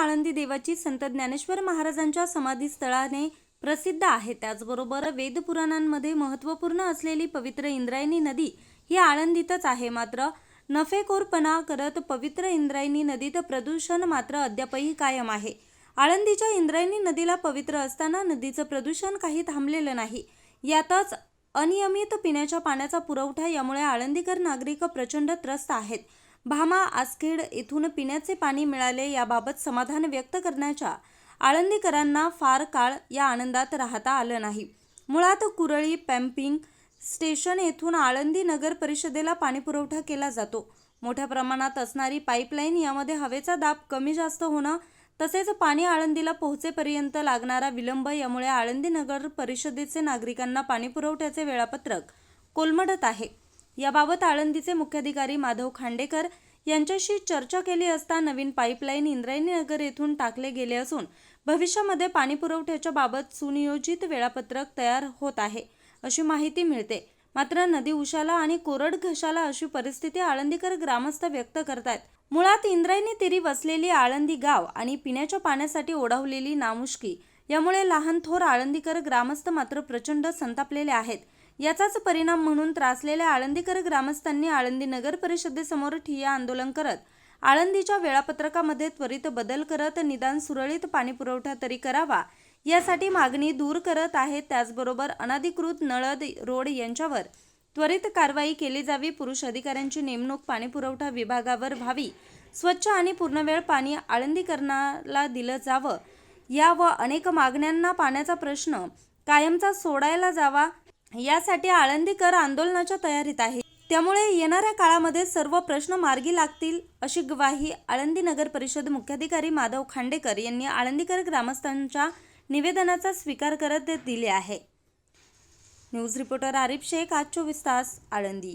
आळंदी देवाची संत ज्ञानेश्वर महाराजांच्या समाधीस्थळाने प्रसिद्ध आहे. त्याचबरोबर वेदपुराणांमध्ये महत्त्वपूर्ण असलेली पवित्र इंद्रायणी नदी ही आळंदीतच आहे. मात्र नफेखोरपणा करत पवित्र इंद्रायणी नदीत प्रदूषण मात्र अद्यापही कायम आहे. आळंदीच्या इंद्रायणी नदीला पवित्र असताना नदीचं प्रदूषण काही थांबलेलं नाही. यातच अनियमित पिण्याच्या पाण्याचा पुरवठा यामुळे आळंदीकर नागरिक प्रचंड त्रस्त आहेत. भामा आसखेड येथून पिण्याचे पाणी मिळाले याबाबत समाधान व्यक्त करण्याच्या आळंदीकरांना फार काळ या आनंदात राहता आलं नाही. मुळात कुरळी पॅम्पिंग स्टेशन येथून आळंदी नगर परिषदेला पाणीपुरवठा केला जातो. मोठ्या प्रमाणात असणारी पाईपलाईन यामध्ये हवेचा दाब कमी जास्त होणं तसेच पाणी आळंदीला पोहोचेपर्यंत लागणारा विलंब यामुळे आळंदी नगर परिषदेचे नागरिकांना पाणीपुरवठ्याचे वेळापत्रक कोलमडत आहे. याबाबत आळंदीचे मुख्याधिकारी माधव खांडेकर यांच्याशी चर्चा केली असता नवीन पाईपलाईन इंद्रायणी नगर येथून टाकले गेले असून भविष्यामध्ये पाणीपुरवठ्याच्या बाबत सुनियोजित वेळापत्रक तयार होत आहे अशी माहिती मिळते. मात्र नदी उशाला आणि कोरड घशाला अशी परिस्थिती आळंदीकर ग्रामस्थ व्यक्त करतात मुळात इंद्रायणी तिरी वसलेली आळंदी गाव आणि पिण्याच्या पाण्यासाठी ओढावलेली नामुष्की यामुळे लहान थोर आळंदीकर ग्रामस्थ मात्र प्रचंड संतापलेले आहेत. याचाच परिणाम म्हणून त्रासलेल्या आळंदीकर ग्रामस्थांनी आळंदी नगर परिषदेसमोर ठिय्या आंदोलन करत आळंदीच्या वेळापत्रकामध्ये त्वरित बदल करत निदान सुरळीत पाणीपुरवठा तरी करावा यासाठी मागणी दूर करत आहेत त्याचबरोबर अनधिकृत नळद रोड यांच्यावर त्वरित कारवाई केली जावी. पुरुष अधिकाऱ्यांची नेमणूक पाणीपुरवठा विभागावर व्हावी. स्वच्छ आणि पूर्णवेळ पाणी आळंदीकरणाला दिलं जावं या व अनेक मागण्यांना पाण्याचा प्रश्न कायमचा सोडायला जावा यासाठी आळंदीकर आंदोलनाच्या तयारीत आहे. त्यामुळे येणाऱ्या काळामध्ये सर्व प्रश्न मार्गी लागतील अशी ग्वाही आळंदी नगर परिषद मुख्याधिकारी माधव खांडेकर यांनी आळंदीकर ग्रामस्थांच्या निवेदनाचा स्वीकार करत दिले आहे. न्यूज रिपोर्टर आरिफ शेख आज चोवीस तास आळंदी.